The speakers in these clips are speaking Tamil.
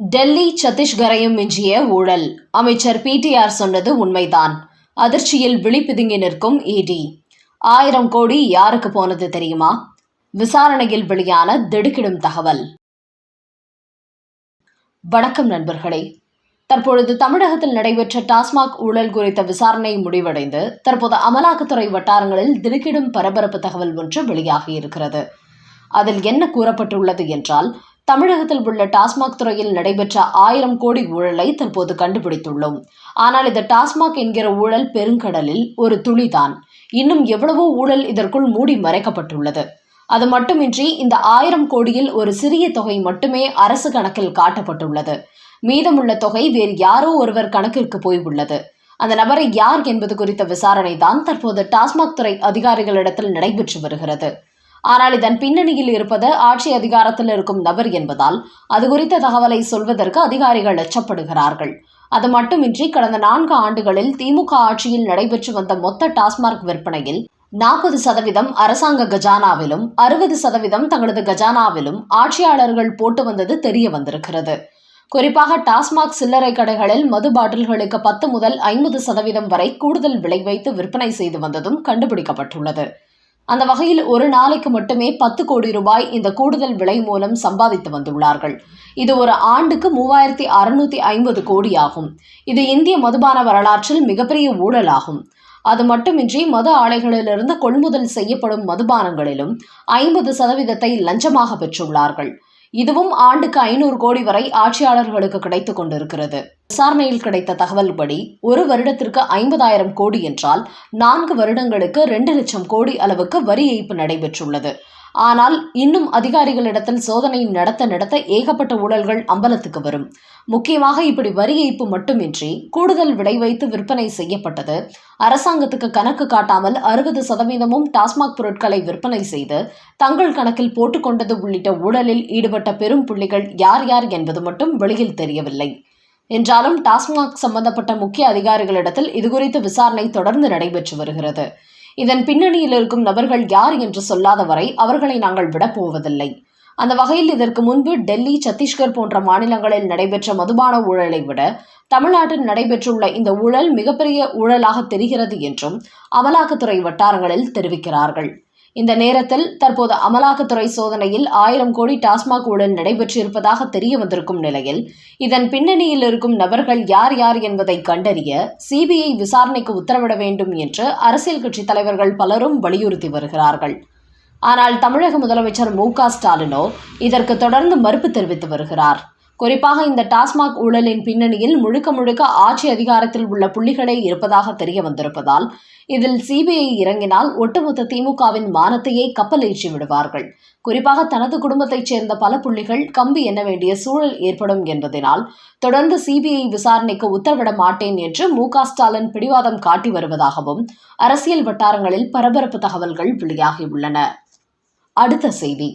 டெல்லி சத்தீஸ்கரையும் மிஞ்சிய ஊழல். அமைச்சர் பிடிஆர் சொன்னது உண்மைதான். அதிர்ச்சியில் விழிப்பிதுங்கி நிற்கும் இடி ஆயிரம் கோடி யாருக்கு போனது தெரியுமா? விசாரணையில் வெளியான திடுக்கிடும் தகவல். வணக்கம் நண்பர்களே. தற்பொழுது தமிழகத்தில் நடைபெற்ற டாஸ்மாக் ஊழல் குறித்த விசாரணை முடிவடைந்து தற்போது அமலாக்கத்துறை வட்டாரங்களில் திடுக்கிடும் பரபரப்பு தகவல் ஒன்று வெளியாகியிருக்கிறது அதில் என்ன கூறப்பட்டுள்ளது என்றால் தமிழகத்தில் உள்ள டாஸ்மாக் துறையில் நடைபெற்ற ஆயிரம் கோடி ஊழலை தற்போது கண்டுபிடித்துள்ளோம். ஆனால் இந்த டாஸ்மாக் என்கிற ஊழல் பெருங்கடலில் ஒரு துளிதான். இன்னும் எவ்வளவோ ஊழல் இதற்குள் மூடி மறைக்கப்பட்டுள்ளது. அது மட்டுமின்றி இந்த ஆயிரம் கோடியில் ஒரு சிறிய தொகை மட்டுமே அரசு கணக்கில் காட்டப்பட்டுள்ளது. மீதமுள்ள தொகை வேறு யாரோ ஒருவர் கணக்கிற்கு போய் உள்ளது. அந்த நபரை யார் என்பது குறித்த விசாரணை தான் தற்போது டாஸ்மாக் துறை அதிகாரிகளிடத்தில் நடைபெற்று வருகிறது. ஆனால் இதன் பின்னணியில் இருப்பது ஆட்சி அதிகாரத்தில் இருக்கும் நபர் என்பதால் அது குறித்த தகவலை சொல்வதற்கு அதிகாரிகள் அச்சப்படுகிறார்கள் அது மட்டுமின்றி கடந்த நான்கு ஆண்டுகளில் திமுக ஆட்சியில் நடைபெற்று வந்த மொத்த டாஸ்மாக் விற்பனையில் நாற்பது சதவீதம் அரசாங்க கஜானாவிலும் அறுபது சதவீதம் தங்களது கஜானாவிலும் ஆட்சியாளர்கள் போட்டு வந்தது தெரிய வந்திருக்கிறது. குறிப்பாக டாஸ்மாக் சில்லறை கடைகளில் மது பாட்டில்களுக்கு பத்து முதல் ஐம்பது சதவீதம் வரை கூடுதல் விலை வைத்து விற்பனை செய்து வந்ததும் கண்டுபிடிக்கப்பட்டுள்ளது. அந்த வகையில் ஒரு நாளைக்கு மட்டுமே பத்து கோடி ரூபாய் இந்த கூடுதல் விலை மூலம் சம்பாதித்து வந்துள்ளார்கள். இது ஒரு ஆண்டுக்கு மூவாயிரத்தி அறுநூத்தி ஐம்பது கோடி ஆகும் இது இந்திய மதுபான வரலாற்றில் மிகப்பெரிய ஊழலாகும். அது மட்டுமின்றி மது ஆலைகளிலிருந்து கொள்முதல் செய்யப்படும் மதுபானங்களிலும் ஐம்பது சதவீதத்தை லஞ்சமாக பெற்றுள்ளார்கள். இதுவும் ஆண்டுக்கு ஐநூறு கோடி வரை ஆட்சியாளர்களுக்கு கிடைத்துக் கொண்டிருக்கிறது. விசாரணையில் கிடைத்த தகவல்படி ஒரு வருடத்திற்கு ஐம்பதாயிரம் கோடி என்றால் நான்கு வருடங்களுக்கு ரெண்டு லட்சம் கோடி அளவுக்கு வரி ஏய்ப்பு நடைபெற்றுள்ளது. ஆனால் இன்னும் அதிகாரிகளிடத்தில் சோதனை நடத்த நடத்த ஏகப்பட்ட ஊழல்கள் அம்பலத்துக்கு வரும். முக்கியமாக இப்படி வரி ஏய்ப்பு மட்டுமின்றி கூடுதல் விலை வைத்து விற்பனை செய்யப்பட்டது. அரசாங்கத்துக்கு கணக்கு காட்டாமல் அறுபது சதவீதமும் டாஸ்மாக் பொருட்களை விற்பனை செய்து தங்கள் கணக்கில் போட்டுக்கொண்டது உள்ளிட்ட ஊழலில் ஈடுபட்ட பெரும் புள்ளிகள் யார் யார் என்பது மட்டும் வெளியில் தெரியவில்லை. என்றாலும் டாஸ்மாக் சம்பந்தப்பட்ட முக்கிய அதிகாரிகளிடத்தில் இதுகுறித்து விசாரணை தொடர்ந்து நடைபெற்று வருகிறது. இதன் பின்னணியில் இருக்கும் நபர்கள் யார் என்று சொல்லாத வரை அவர்களை நாங்கள் விடப்போவதில்லை அந்த வகையில் இதற்கு முன்பு டெல்லி சத்தீஸ்கர் போன்ற மாநிலங்களில் நடைபெற்ற மதுபான ஊழலை விட தமிழ்நாட்டில் நடைபெற்றுள்ள இந்த ஊழல் மிகப்பெரிய ஊழலாக தெரிகிறது என்றும் அமலாக்கத்துறை வட்டாரங்களில் தெரிவிக்கிறார்கள். இந்த நேரத்தில் தற்போது அமலாக்கத்துறை சோதனையில் ஆயிரம் கோடி டாஸ்மாக் ஊழல் நடைபெற்றிருப்பதாக தெரிய வந்திருக்கும் நிலையில் இதன் பின்னணியில் இருக்கும் நபர்கள் யார் யார் என்பதை கண்டறிய சிபிஐ விசாரணைக்கு உத்தரவிட வேண்டும் என்று அரசியல் கட்சித் தலைவர்கள் பலரும் வலியுறுத்தி வருகிறார்கள். ஆனால் தமிழக முதலமைச்சர் மு க ஸ்டாலினோ இதற்கு தொடர்ந்து மறுப்பு தெரிவித்து வருகிறார். குறிப்பாக இந்த டாஸ்மாக் ஊழலின் பின்னணியில் முழுக்க முழுக்க ஆட்சி அதிகாரத்தில் உள்ள புள்ளிகளே இருப்பதாக தெரிய வந்திருப்பதால் இதில் சிபிஐ இறங்கினால் ஒட்டுமொத்த திமுகவின் மானத்தையே கப்பலேற்றி விடுவார்கள். குறிப்பாக தனது குடும்பத்தைச் சேர்ந்த பல புள்ளிகள் கம்பி எண்ண வேண்டிய சூழல் ஏற்படும் என்பதனால் தொடர்ந்து சிபிஐ விசாரணைக்கு உத்தரவிட மாட்டேன் என்று மு ஸ்டாலின் பிடிவாதம் காட்டி வருவதாகவும் அரசியல் வட்டாரங்களில் பரபரப்பு தகவல்கள் வெளியாகியுள்ளன அடுத்த செய்தி.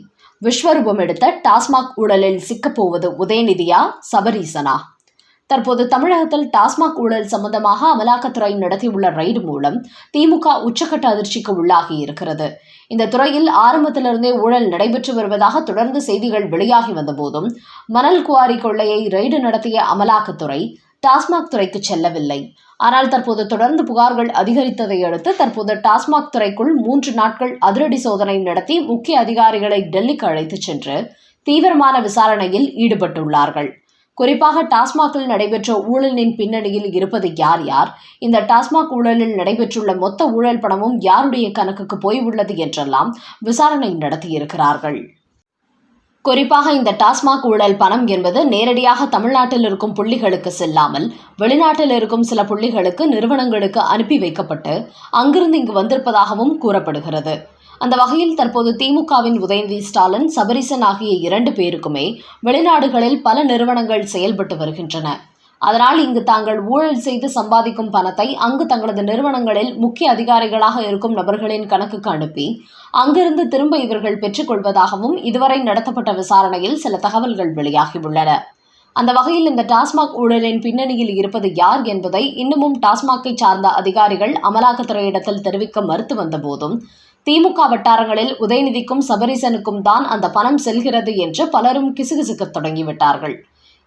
விஸ்வரூபம் எடுத்த டாஸ்மாக் ஊழலில் சிக்கப்போவது உதயநிதியா சபரீசனா? தற்போது தமிழகத்தில் டாஸ்மாக் ஊழல் சம்பந்தமாக அமலாக்கத்துறை நடத்தியுள்ள ரைடு மூலம் திமுக உச்சக்கட்ட அதிர்ச்சிக்கு உள்ளாகி இருக்கிறது. இந்த துறையில் ஆரம்பத்திலிருந்தே ஊழல் நடைபெற்று வருவதாக தொடர்ந்து செய்திகள் வெளியாகி வந்தபோதும் மணல் குவாரி கொள்ளையை ரைடு நடத்திய அமலாக்கத்துறை டாஸ்மாக் துறைக்கு செல்லவில்லை. ஆனால் தற்போது தொடர்ந்து புகார்கள் அதிகரித்ததை அடுத்து தற்போது டாஸ்மாக் துறைக்குள் மூன்று நாட்கள் அதிரடி சோதனை நடத்தி முக்கிய அதிகாரிகளை டெல்லிக்கு அழைத்துச் சென்று தீவிரமான விசாரணையில் ஈடுபட்டுள்ளார்கள். குறிப்பாக டாஸ்மாகில் நடைபெற்ற ஊழலின் பின்னணியில் இருப்பது யார் யார் இந்த டாஸ்மாக் ஊழலில் நடைபெற்றுள்ள மொத்த ஊழல் பணமும் யாருடைய கணக்குக்கு போய் உள்ளது என்றெல்லாம் விசாரணை நடத்தியிருக்கிறார்கள். குறிப்பாக இந்த டாஸ்மாக் ஊழல் பணம் என்பது நேரடியாக தமிழ்நாட்டில் இருக்கும் புள்ளிகளுக்கு செல்லாமல் வெளிநாட்டில் இருக்கும் சில புள்ளிகளுக்கு நிறுவனங்களுக்கு அனுப்பி வைக்கப்பட்டு அங்கிருந்து இங்கு வந்திருப்பதாகவும் கூறப்படுகிறது. அந்த வகையில் தற்போது திமுகவின் உதயநிதி ஸ்டாலின் சபரிசன் ஆகிய இரண்டு பேருக்குமே வெளிநாடுகளில் பல நிறுவனங்கள் செயல்பட்டு வருகின்றன. அதனால் இங்கு தாங்கள் ஊழல் செய்து சம்பாதிக்கும் பணத்தை அங்கு தங்களது நிறுவனங்களில் முக்கிய அதிகாரிகளாக இருக்கும் நபர்களின் கணக்குக்கு அனுப்பி அங்கிருந்து திரும்ப இவர்கள் பெற்றுக்கொள்வதாகவும் இதுவரை நடத்தப்பட்ட விசாரணையில் சில தகவல்கள் வெளியாகியுள்ளன. அந்த வகையில் இந்த டாஸ்மாக் ஊழலின் பின்னணியில் இருப்பது யார் என்பதை இன்னமும் டாஸ்மாகை சார்ந்த அதிகாரிகள் அமலாக்கத்துறையிடத்தில் தெரிவிக்க மறுத்து வந்த போதும் திமுக வட்டாரங்களில் உதயநிதிக்கும் சபரிசனுக்கும் தான் அந்த பணம் செல்கிறது என்று பலரும் கிசுகிசுக்கத் தொடங்கிவிட்டார்கள்.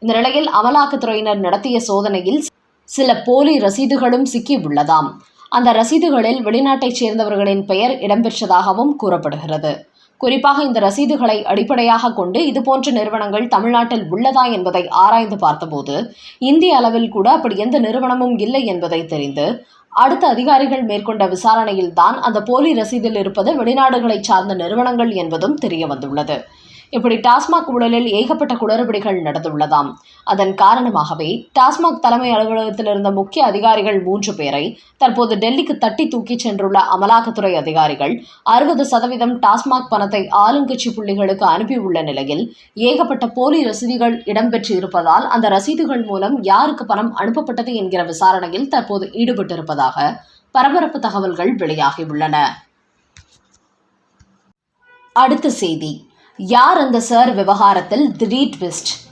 இந்த நிலையில் அமலாக்கத்துறையினர் நடத்திய சோதனையில் சில போலி ரசீதுகளும் சிக்கி உள்ளதாம் அந்த ரசீதுகளில் வெளிநாட்டைச் சேர்ந்தவர்களின் பெயர் இடம்பெற்றதாகவும் கூறப்படுகிறது. குறிப்பாக இந்த ரசீதுகளை அடிப்படையாக கொண்டு இதுபோன்ற நிறுவனங்கள் தமிழ்நாட்டில் உள்ளதா என்பதை ஆராய்ந்து பார்த்தபோது இந்திய அளவில் கூட அப்படி எந்த நிறுவனமும் இல்லை என்பதை தெரிந்து அடுத்த அதிகாரிகள் மேற்கொண்ட விசாரணையில்தான் அந்த போலி ரசீதில் இருப்பது வெளிநாடுகளைச் சார்ந்த நிறுவனங்கள் என்பதும் தெரிய வந்துள்ளது. இப்படி டாஸ்மாக் ஊழலில் ஏகப்பட்ட குளறுபடிகள் நடந்துள்ளதாம். அதன் காரணமாகவே டாஸ்மாக் தலைமை அலுவலகத்தில் இருந்த முக்கிய அதிகாரிகள் மூன்று பேரை தற்போது டெல்லிக்கு தட்டி தூக்கிச் சென்றுள்ள அமலாக்கத்துறை அதிகாரிகள் அறுபது சதவீதம் டாஸ்மாக் பணத்தை ஆளுங்கட்சி புள்ளிகளுக்கு அனுப்பியுள்ள நிலையில் ஏகப்பட்ட போலி ரசீதுகள் இடம்பெற்று இருப்பதால் அந்த ரசீதுகள் மூலம் யாருக்கு பணம் அனுப்பப்பட்டது என்கிற விசாரணையில் தற்போது ஈடுபட்டிருப்பதாக பரபரப்பு தகவல்கள் வெளியாகியுள்ளன. அடுத்த செய்தி. யார் அந்த சார் விவகாரத்தில் திடீர் ட்விஸ்ட்?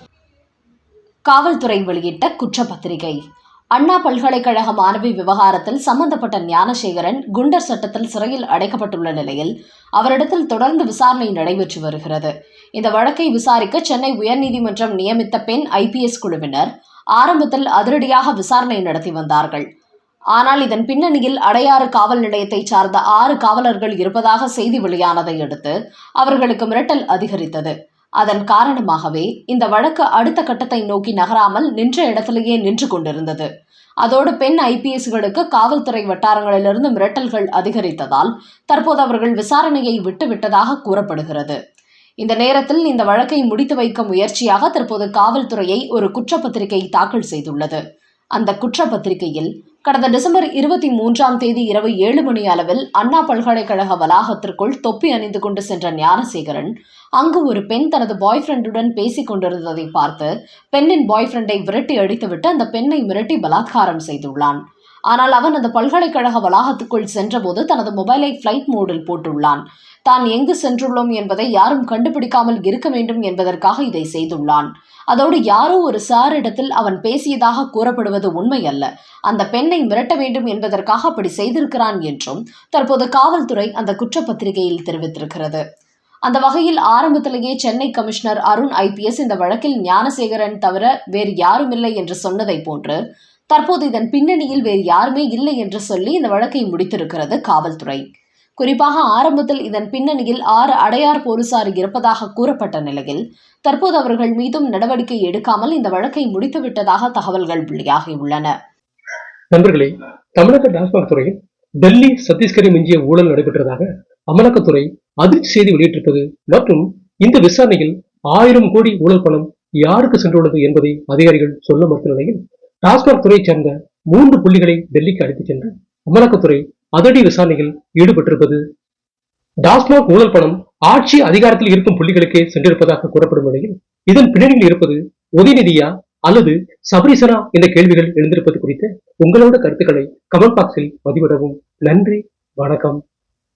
காவல்துறை வெளியிட்ட குற்றப்பத்திரிகை. அண்ணா பல்கலைக்கழக மாணவி விவகாரத்தில் சம்பந்தப்பட்ட ஞானசேகரன் குண்டர் சட்டத்தில் சிறையில் அடைக்கப்பட்டுள்ள நிலையில் அவரிடத்தில் தொடர்ந்து விசாரணை நடைபெற்று வருகிறது. இந்த வழக்கை விசாரிக்க சென்னை உயர்நீதிமன்றம் நியமித்த பெண் ஐபிஎஸ் குழுவினர் ஆரம்பத்தில் அதிரடியாக விசாரணை நடத்தி வந்தார்கள். ஆனால் இதன் பின்னணியில் அடையாறு காவல் நிலையத்தை சார்ந்த ஆறு காவலர்கள் இருப்பதாக செய்தி வெளியானதை அடுத்து அவர்களுக்கு மிரட்டல் அதிகரித்தது. அதன் காரணமாகவே இந்த வழக்கு அடுத்த கட்டத்தை நோக்கி நகராமல் நின்ற இடத்திலேயே நின்று கொண்டிருந்தது. அதோடு பெண் ஐபிஎஸ்களுக்கு காவல்துறை வட்டாரங்களிலிருந்து மிரட்டல்கள் அதிகரித்ததால் தற்போது அவர்கள் விசாரணையை விட்டுவிட்டதாக கூறப்படுகிறது. இந்த நேரத்தில் இந்த வழக்கை முடித்து வைக்க முயற்சியாக தற்போது காவல்துறையை ஒரு குற்றப்பத்திரிகை தாக்கல் செய்துள்ளது. அந்த குற்றப்பத்திரிகையில் கடந்த டிசம்பர் இருபத்தி மூன்றாம் தேதி இரவு ஏழு மணி அளவில் அண்ணா பல்கலைக்கழக வளாகத்திற்குள் தொப்பி அணிந்து கொண்டு சென்ற ஞானசேகரன் அங்கு ஒரு பெண் தனது பாய் ஃப்ரெண்டுடன் பேசிக் கொண்டிருந்ததை பார்த்து பெண்ணின் பாய் ஃப்ரெண்டை விரட்டி அடித்துவிட்டு அந்த பெண்ணை மிரட்டி பலாத்காரம் செய்துள்ளான். ஆனால் அவன் அந்த பல்கலைக்கழக வளாகத்துக்குள் சென்றபோது தனது மொபைலை ஃப்ளைட் மோடில் போட்டுள்ளான். தான் எங்கு சென்றுள்ளோம் என்பதை யாரும் கண்டுபிடிக்காமல் இருக்க வேண்டும் என்பதற்காக இதை செய்துள்ளான். அதோடு யாரோ ஒரு சாரிடத்தில் அவன் பேசியதாக கூறப்படுவது உண்மையல்ல. அந்த பெண்ணை மிரட்ட வேண்டும் என்பதற்காக அப்படி செய்திருக்கிறான் என்றும் தற்போது காவல்துறை அந்த குற்றப்பத்திரிகையில் தெரிவித்திருக்கிறது. அந்த வகையில் ஆரம்பத்திலேயே சென்னை கமிஷனர் அருண் ஐபிஎஸ் இந்த வழக்கில் ஞானசேகரன் தவிர வேறு யாருமில்லை என்று சொன்னதை போன்று தற்போது இதன் பின்னணியில் வேறு யாருமே இல்லை என்று சொல்லி இந்த வழக்கை முடித்திருக்கிறது காவல்துறை. குறிப்பாக ஆரம்பத்தில் இதன் பின்னணியில் ஆறு அடையார் போலீசார் இருப்பதாக கூறப்பட்ட நிலையில் தற்போது அவர்கள் மீதும் நடவடிக்கை எடுக்காமல் இந்த வழக்கை முடித்துவிட்டதாக தகவல்கள் வெளியாகியுள்ளன நண்பர்களே தமிழக டாஸ்மாக் துறையில் டெல்லி சத்தீஸ்கரை மிஞ்சிய ஊழல் நடைபெற்றதாக அமலாக்கத்துறை அதிர்ச்சி செய்தி வெளியிட்டிருப்பது மற்றும் இந்த விசாரணையில் ஆயிரம் கோடி ஊழல் பணம் யாருக்கு சென்றுள்ளது என்பதை அதிகாரிகள் சொல்ல மறுத்த நிலையில் டாஸ்மாக் துறை சேர்ந்த மூன்று புள்ளிகளை டெல்லிக்கு அழைத்துச் சென்ற அமலாக்கத்துறை அதிரடி விசாரணையில் ஈடுபட்டிருப்பது டாஸ்மாக் ஊழல் பணம் ஆட்சி அதிகாரத்தில் இருக்கும் புள்ளிகளுக்கே சென்றிருப்பதாக கூறப்படும் நிலையில் இதன் பின்னணியில் இருப்பது உதயநிதியா அல்லது சபரிசனா என்ற கேள்விகள் எழுந்திருப்பது குறித்து உங்களோட கருத்துக்களை கமெண்ட் பாக்ஸில் பதிவிடவும். நன்றி வணக்கம்.